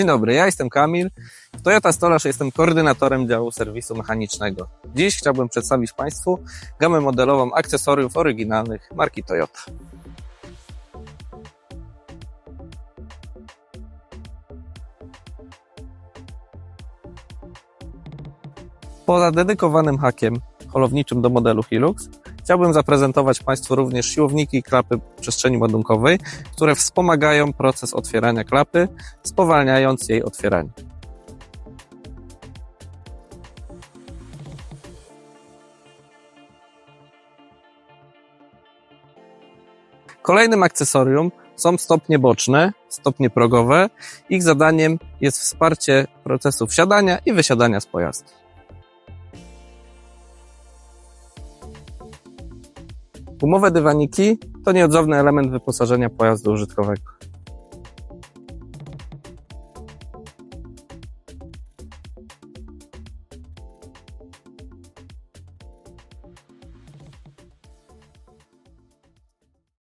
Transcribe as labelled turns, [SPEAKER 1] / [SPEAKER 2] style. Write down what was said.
[SPEAKER 1] Dzień dobry, ja jestem Kamil. W Toyota Stolaż jestem koordynatorem działu serwisu mechanicznego. Dziś chciałbym przedstawić Państwu gamę modelową akcesoriów oryginalnych marki Toyota. Poza dedykowanym hakiem holowniczym do modelu Hilux, chciałbym zaprezentować Państwu również siłowniki klapy przestrzeni ładunkowej, które wspomagają proces otwierania klapy, spowalniając jej otwieranie. Kolejnym akcesorium są stopnie boczne, stopnie progowe. Ich zadaniem jest wsparcie procesu wsiadania i wysiadania z pojazdu. Gumowe dywaniki to nieodzowny element wyposażenia pojazdu użytkowego.